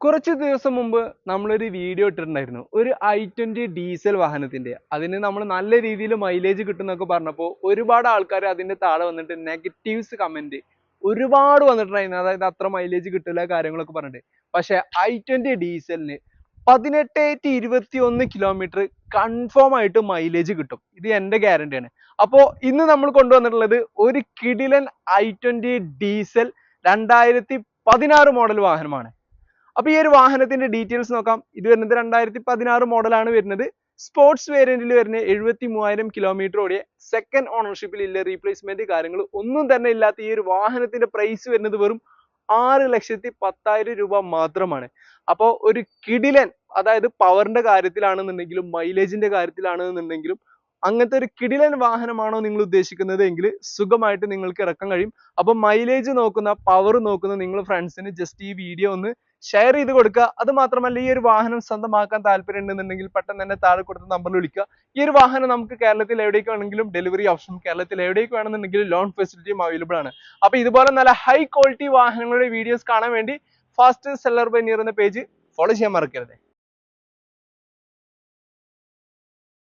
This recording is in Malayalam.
കുറച്ച് ദിവസം മുമ്പ് നമ്മളൊരു വീഡിയോ ഇട്ടിട്ടുണ്ടായിരുന്നു. ഒരു ഐ ട്വന്റി ഡീസൽ വാഹനത്തിന്റെ അതിന് നമ്മൾ നല്ല രീതിയിൽ മൈലേജ് കിട്ടുന്നൊക്കെ പറഞ്ഞപ്പോൾ ഒരുപാട് ആൾക്കാർ അതിന്റെ താഴെ വന്നിട്ട് നെഗറ്റീവ്സ് കമന്റ് ഒരുപാട് വന്നിട്ടുണ്ടായിരുന്നു. അതായത് അത്ര മൈലേജ് കിട്ടില്ല കാര്യങ്ങളൊക്കെ പറഞ്ഞിട്ട്. പക്ഷേ ഐ ട്വന്റി ഡീസലിന് പതിനെട്ട് ടു ഇരുപത്തി ഒന്ന് കിലോമീറ്റർ കൺഫേം ആയിട്ട് മൈലേജ് കിട്ടും. ഇത് എന്റെ ഗ്യാരണ്ടിയാണ് അപ്പോൾ ഇന്ന് നമ്മൾ കൊണ്ടുവന്നിട്ടുള്ളത് ഒരു കിടിലൻ ഐ ഡീസൽ രണ്ടായിരത്തി പതിനാറ് മോഡൽ വാഹനമാണ്. അപ്പൊ ഈ ഒരു വാഹനത്തിന്റെ ഡീറ്റെയിൽസ് നോക്കാം. ഇത് വരുന്നത് രണ്ടായിരത്തി പതിനാറ് മോഡലാണ് വരുന്നത്. സ്പോർട്സ് വേരിയന്റിൽ വരുന്ന എഴുപത്തി മൂവായിരം കിലോമീറ്റർ ഓടിയ സെക്കൻഡ് ഓണർഷിപ്പിൽ ഇല്ല റീപ്ലേസ്മെന്റ് കാര്യങ്ങൾ ഒന്നും തന്നെ ഇല്ലാത്ത ഈ ഒരു വാഹനത്തിന്റെ പ്രൈസ് വരുന്നത് വെറും ആറ് ലക്ഷത്തി പത്തായിരം രൂപ മാത്രമാണ്. അപ്പോൾ ഒരു കിടിലൻ അതായത് പവറിന്റെ കാര്യത്തിലാണെന്നുണ്ടെങ്കിലും മൈലേജിന്റെ കാര്യത്തിലാണെന്നുണ്ടെങ്കിലും അങ്ങനത്തെ ഒരു കിടിലൻ വാഹനമാണോ നിങ്ങൾ ഉദ്ദേശിക്കുന്നത് എങ്കിൽ സുഖമായിട്ട് നിങ്ങൾക്ക് ഇറക്കാൻ കഴിയും. അപ്പൊ മൈലേജ് നോക്കുന്ന പവർ നോക്കുന്ന നിങ്ങൾ ഫ്രണ്ട്സിന് ജസ്റ്റ് ഈ വീഡിയോ ഒന്ന് ഷെയർ ചെയ്ത് കൊടുക്കുക. അത് മാത്രമല്ല ഈ ഒരു വാഹനം സ്വന്തമാക്കാൻ താല്പര്യം ഉണ്ടെന്നുണ്ടെങ്കിൽ പെട്ടെന്ന് തന്നെ താഴെ കൊടുത്ത നമ്പറിൽ വിളിക്കുക. ഈ ഒരു വാഹനം നമുക്ക് കേരളത്തിൽ എവിടേക്ക് വേണമെങ്കിലും ഡെലിവറി ഓപ്ഷൻ കേരളത്തിൽ എവിടേക്ക് വേണമെന്നുണ്ടെങ്കിൽ ലോൺ ഫെസിലിറ്റിയും അവൈലബിൾ ആണ്. അപ്പൊ ഇതുപോലെ നല്ല ഹൈ ക്വാളിറ്റി വാഹനങ്ങളുടെ വീഡിയോസ് കാണാൻ വേണ്ടി ഫാസ്റ്റ് സെല്ലർ ബൈ നിയർ എന്ന പേജ് ഫോളോ ചെയ്യാൻ മറക്കരുത്.